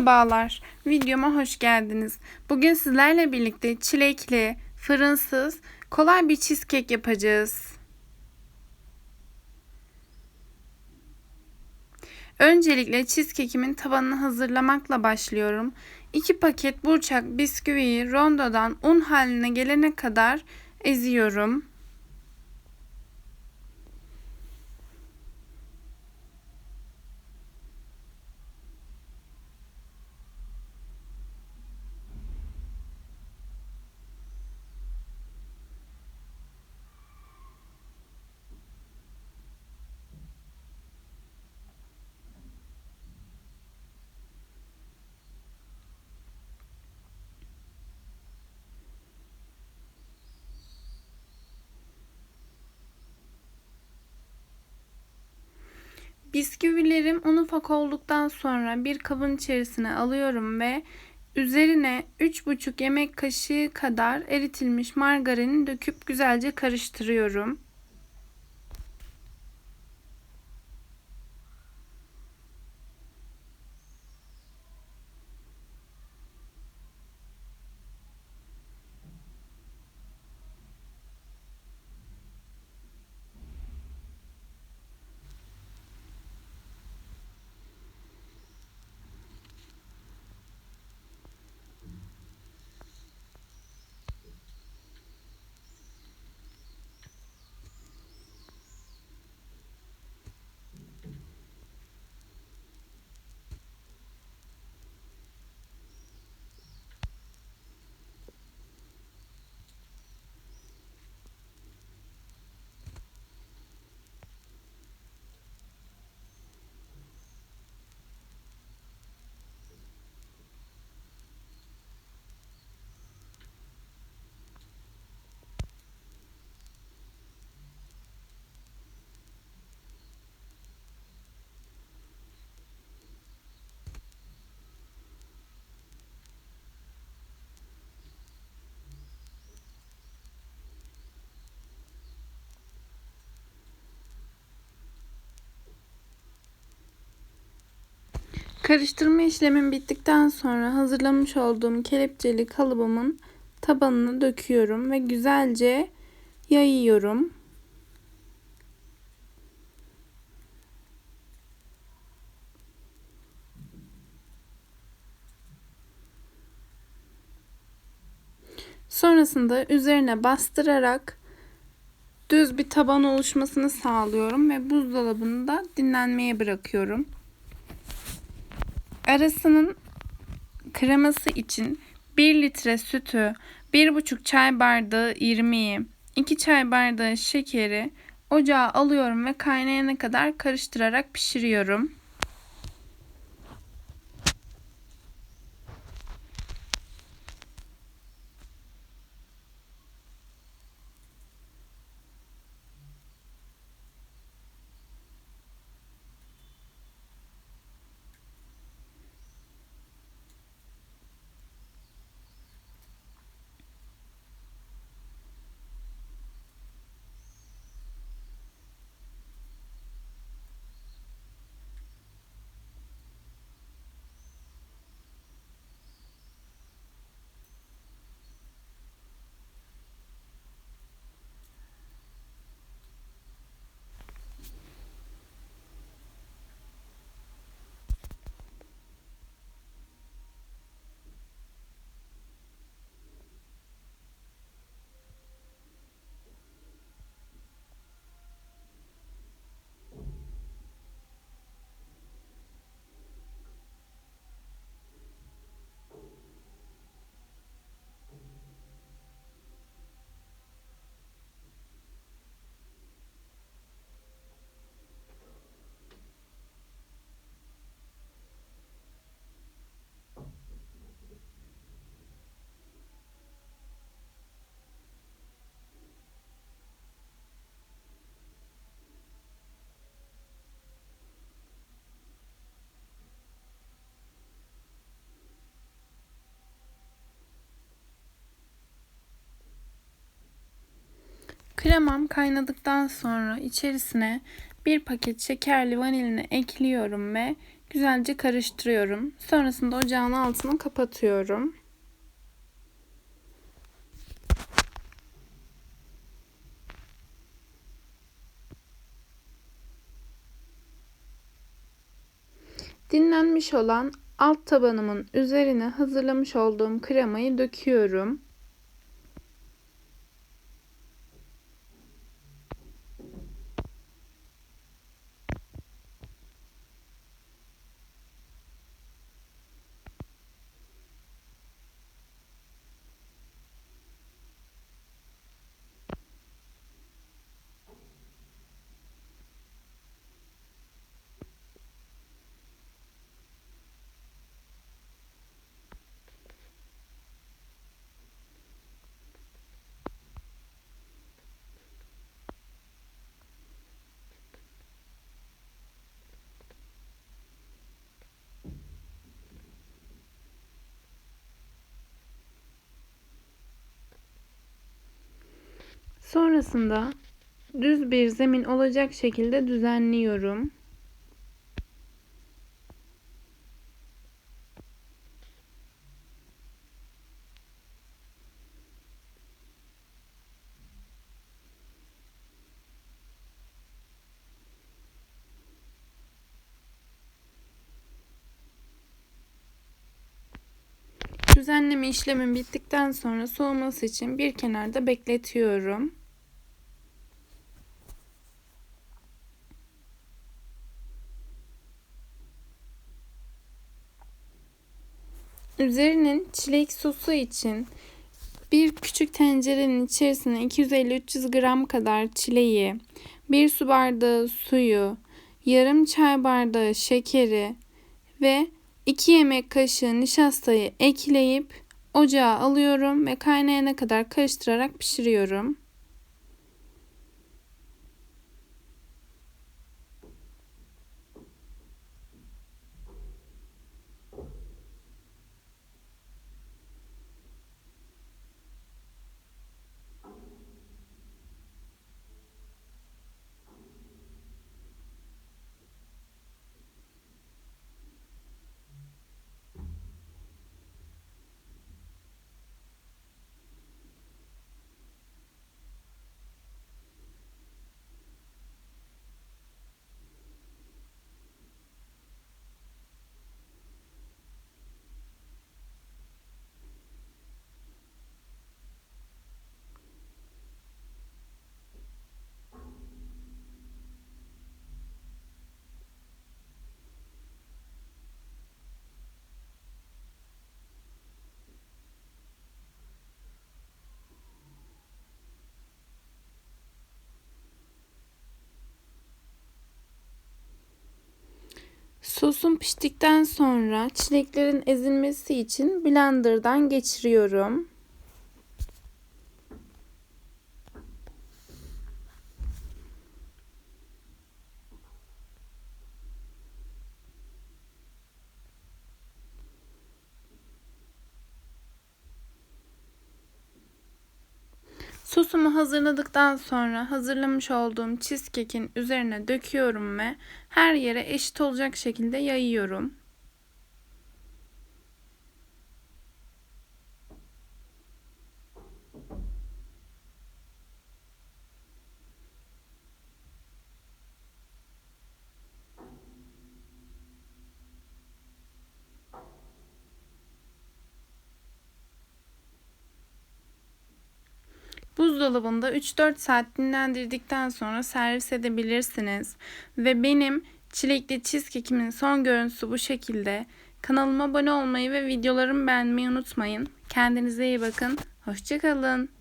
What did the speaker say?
Merhabalar, videoma hoş geldiniz. Bugün sizlerle birlikte çilekli, fırınsız, kolay bir cheesecake yapacağız. Öncelikle cheesecake'imin tabanını hazırlamakla başlıyorum. 2 paket burçak bisküviyi rondodan un haline gelene kadar eziyorum. Bisküvilerim un ufak olduktan sonra bir kabın içerisine alıyorum ve üzerine 3,5 yemek kaşığı kadar eritilmiş margarin döküp güzelce karıştırıyorum. Karıştırma işlemim bittikten sonra hazırlamış olduğum kelepçeli kalıbımın tabanına döküyorum ve güzelce yayıyorum. Sonrasında üzerine bastırarak düz bir taban oluşmasını sağlıyorum ve buzdolabında dinlenmeye bırakıyorum. Arasının kreması için 1 litre sütü, 1,5 çay bardağı irmiği, 2 çay bardağı şekeri ocağa alıyorum ve kaynayana kadar karıştırarak pişiriyorum. Kremam kaynadıktan sonra içerisine bir paket şekerli vanilini ekliyorum ve güzelce karıştırıyorum. Sonrasında ocağın altını kapatıyorum. Dinlenmiş olan alt tabanımın üzerine hazırlamış olduğum kremayı döküyorum. Sonrasında düz bir zemin olacak şekilde düzenliyorum. Düzenleme işlemim bittikten sonra soğuması için bir kenarda bekletiyorum. Üzerinin çilek sosu için bir küçük tencerenin içerisine 250-300 gram kadar çileği, bir su bardağı suyu, yarım çay bardağı şekeri ve 2 yemek kaşığı nişastayı ekleyip ocağa alıyorum ve kaynayana kadar karıştırarak pişiriyorum. Sosum piştikten sonra çileklerin ezilmesi için blenderdan geçiriyorum. Sosumu hazırladıktan sonra hazırlamış olduğum cheesecake'in üzerine döküyorum ve her yere eşit olacak şekilde yayıyorum. Buzdolabında 3-4 saat dinlendirdikten sonra servis edebilirsiniz. Ve benim çilekli cheesecake'imin son görüntüsü bu şekilde. Kanalıma abone olmayı ve videolarımı beğenmeyi unutmayın. Kendinize iyi bakın. Hoşçakalın.